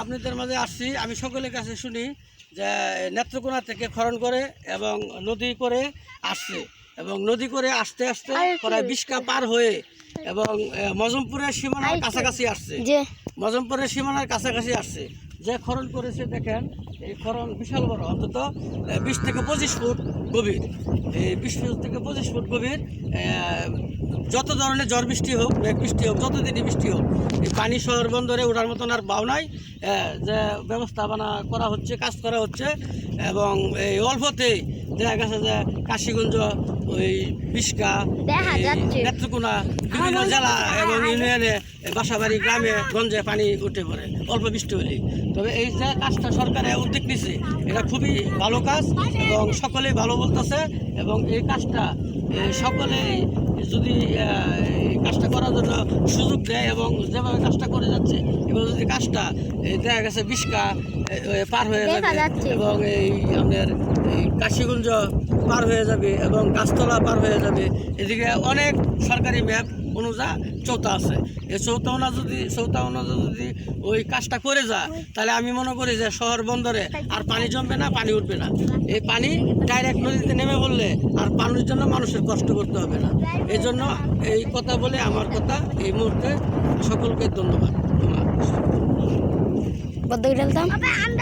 আপনাদের মাঝে আসছি। আমি সকলের কাছে শুনি যে নেত্রকোনা থেকে খরণ করে এবং নদী করে আসছে। এবং নদী করে আসতে আসতে প্রায় বিশকা পার হয়ে এবং মজমপুরের সীমানার কাছাকাছি আসছে। মজমপুরের সীমানার কাছাকাছি আসছে। যে খরণ করেছে দেখেন এই খরণ বিশাল বড়, অন্তত বিশ থেকে পঁচিশ ফুট গভীর। এই বিশ থেকে পঁচিশ ফুট গভীর যত ধরনের ঝড় বৃষ্টি হোক, মেঘ বৃষ্টি হোক যত দিনই বৃষ্টি হোক, এই পানি শহর বন্দরে ওঠার মতন আর বাউ নাই। যে ব্যবস্থাপনা করা হচ্ছে, কাজ করা হচ্ছে, এবং এই অল্পতেই দেখা গেছে যে কাশীগঞ্জ ওই যাচ্ছে। নেত্রকোনা বিভিন্ন জেলা এবং ইউনিয়নে বাসাবাড়ি গ্রামে গঞ্জে পানি উঠে পড়ে অল্প বৃষ্টি হলেই তবে এই যে কাজটা সরকারে উদ্যোগ নিছে এটা খুবই ভালো কাজ এবং সকলেই ভালো বলতেছে এবং এই কাজটা সকলেই যদি আহ, করার জন্য সুযোগ দেয় এবং যেভাবে কাজটা করে যাচ্ছে এবার যদি কাজটা দেখা গেছে বিশকা এ, পার হয়ে যাবে এবং এই আপনার এই কাশিগুঞ্জ পার হয়ে যাবে এবং গাছতলা পার হয়ে যাবে। এদিকে অনেক সরকারি ম্যাপ অনুযায়ী চৌতা আছে। এই চৌতাওনা যদি চৌতাওনা যদি ওই কাজটা করে যা তাহলে আমি মনে করি যে শহর বন্দরে আর পানি জমবে না, পানি উঠবে না। এই পানি ডাইরেক্ট নদীতে নেমে পড়লে আর পানির জন্য মানুষের কষ্ট করতে হবে না। এই জন্য এই কথা বলে আমার কথা, এই মুহূর্তে সকলকে ধন্যবাদ। গেলাম